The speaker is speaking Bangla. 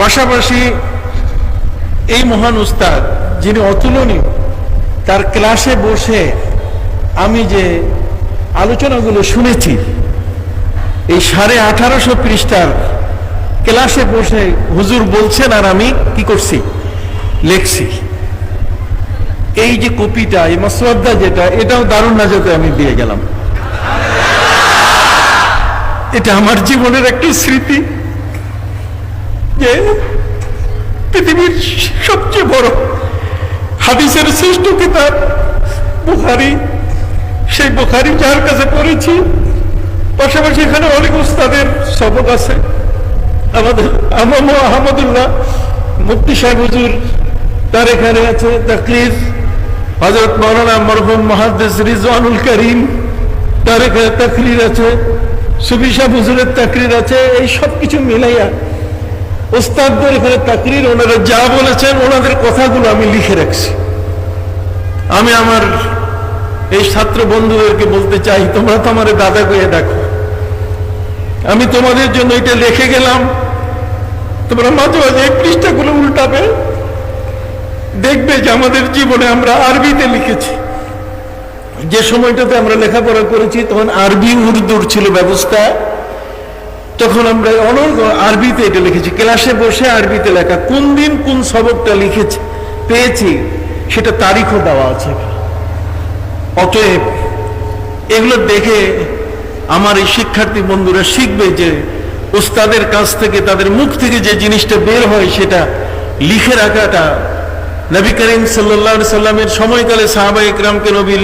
পাশাপাশি এই মহান উস্তাদ যিনি অতুলনীয়, তার ক্লাসে বসে আমি যে আলোচনাগুলো শুনেছি, এই সাড়ে আঠারোশো পৃষ্ঠার ক্লাসে বসে হুজুর বলছেন, আর আমি কি করছি? লেখছি। এই যে কপিটা, এই মসওয়াদা যেটা, এটাও দারুণ নাজাতে আমি দিয়ে গেলাম। এটা আমার জীবনের একটি স্মৃতি। যে পৃথিবীর সবচেয়ে বড় হাদিসের শ্রেষ্ঠ কিতাব বুখারি। সেই বুখারি যার কাছে পড়েছি, পাশাপাশি এখানে অনেক উস্তাদের আছে। আমাদের আহমদুল্লাহ, মুফতি সাহেব হুজুর, তার এখানে আছে তাকলিফ। হজরত মৌলানা মরহুম রিজওয়ানুল করিম, তার এখানে তাকরির আছে। সাহেব হুজুরের তাকরির আছে। এই সব কিছু মিলাইয়া ওস্তাদদের এখানে তাকরির ওনারা যা বলেছেন, ওনাদের কথাগুলো আমি লিখে রাখছি। আমি আমার এই ছাত্র বন্ধুদেরকে বলতে চাই, তোমরা তো আমার দাদা গিয়ে দেখো আমি তোমাদের জন্য এটা লিখে গেলাম। তোমরা মাঝে মাঝে এই পৃষ্ঠাগুলো উল্টাবে। দেখবে যে আমাদের জীবনে আমরা আরবিতে লিখেছি। যে সময়টাতে আমরা লেখাপড়া করেছি, তখন আরবি উর্দুর ছিল ব্যবস্থা। তখন আমরা অনর্গ আরবিতে এটা লিখেছি, ক্লাসে বসে আরবিতে লেখা, কোন দিন কোন সবকটা লিখেছি, পেয়েছি, সেটা তারিখও দেওয়া আছে অতএব এগুলো দেখে আমার এই শিক্ষার্থী বন্ধুরা শিখবে যে ওস্তাদের কাছ থেকে, তাদের মুখ থেকে যে জিনিসটা বের হয়, সেটা লিখে রাখাটা নবী করিম আলাইহি সাল্লামের সময়কালে সাহাবা ইকরামকে নবী